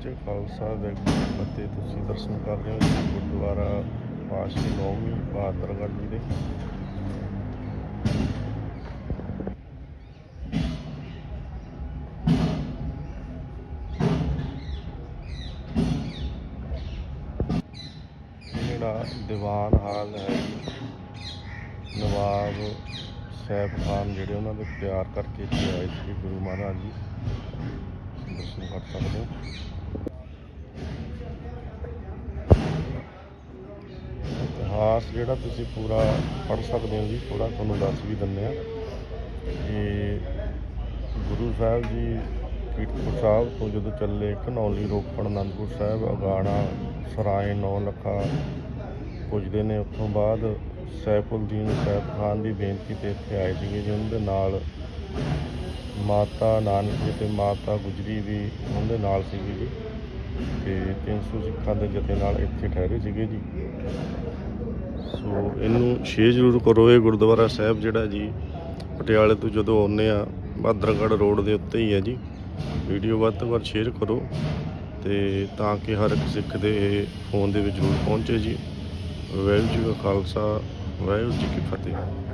ਸੱਚੇ ਖਾਲਸਾ ਦੇ ਫਤਿਹ ਤੁਸੀਂ ਦਰਸ਼ਨ ਕਰ ਰਹੇ ਹੋ ਗੁਰਦੁਆਰਾ ਪਾਸ਼ੀ ਨੌਵੀਂ ਬਹਾਦਰਗੜ੍ਹ ਜੀ ਦੇ। ਇਹ ਜਿਹੜਾ ਦੀਵਾਨ ਹਾਲ ਹੈ ਨਵਾਬ ਸੈਫ ਖਾਨ ਜਿਹੜੇ ਉਹਨਾਂ ਦੇ ਪਿਆਰ ਕਰਕੇ ਇੱਥੇ ਆਏ ਸੀ ਗੁਰੂ ਮਹਾਰਾਜ ਜੀ। ਦਰਸ਼ਨ ਕਰ ਸਕਦੇ ਹੋ। ਇਤਿਹਾਸ ਜਿਹੜਾ ਤੁਸੀਂ ਪੂਰਾ ਪੜ੍ਹ ਸਕਦੇ ਹੋ ਜੀ ਥੋੜਾ ਤੁਹਾਨੂੰ ਦੱਸ ਵੀ ਦਿੰਦੇ ਆ ਕਿ ਗੁਰੂ ਸਾਹਿਬ ਜੀ ਕੀਰਤਪੁਰ ਸਾਹਿਬ ਤੋਂ ਜਦੋਂ ਚੱਲੇ ਘਨੌਲੀ ਰੋਪੜ, ਅਨੰਦਪੁਰ ਸਾਹਿਬ, ਅਗਾਣਾ, ਸਰਾਏ, ਨੌ ਲੱਖਾ ਪੁੱਜਦੇ ਨੇ, ਉੱਥੋਂ ਬਾਅਦ ਸੈਫੁਲਦੀਨ ਸੈਫ ਖਾਨ ਦੀ ਬੇਨਤੀ ਤੇ ਇੱਥੇ ਆਏ ਸੀਗੇ ਜੀ ਉਹਨਾਂ ਦੇ ਨਾਲ ਮਾਤਾ ਨਾਨਕ ਜੀ ਤੇ ਮਾਤਾ ਗੁਜਰੀ ਵੀ ਉਹਦੇ ਨਾਲ ਸੀਗੀ ਜੀ, ਤੇ 300 ਸਿੱਖਾਂ ਦੇ ਜਥੇ ਨਾਲ ਇੱਥੇ ਠਹਿਰੇ ਸੀਗੇ ਜੀ। ਸੋ ਇਹਨੂੰ ਸ਼ੇਅਰ ਜ਼ਰੂਰ ਕਰੋ, ਇਹ ਗੁਰਦੁਆਰਾ ਸਾਹਿਬ ਜਿਹੜਾ ਜੀ, ਪਟਿਆਲੇ ਤੋਂ ਜਦੋਂ ਆਉਂਦੇ ਆ, ਬਾਦਰਗੜ੍ਹ ਰੋਡ ਦੇ ਉੱਤੇ ਹੀ ਹੈ ਜੀ। ਵੀਡੀਓ ਵੱਧ ਤੋਂ ਵੱਧ ਸ਼ੇਅਰ ਕਰੋ ਤੇ ਤਾਂ ਕਿ ਹਰ ਇੱਕ ਸਿੱਖ ਦੇ ਫੋਨ ਦੇ ਵਿੱਚ ਜ਼ਰੂਰ ਪਹੁੰਚੇ ਜੀ। ਵਾਹਿਗੁਰੂ ਜੀ ਕਾ ਖਾਲਸਾ, ਵਾਹਿਗੁਰੂ ਜੀ ਕੀ ਫਤਿਹ।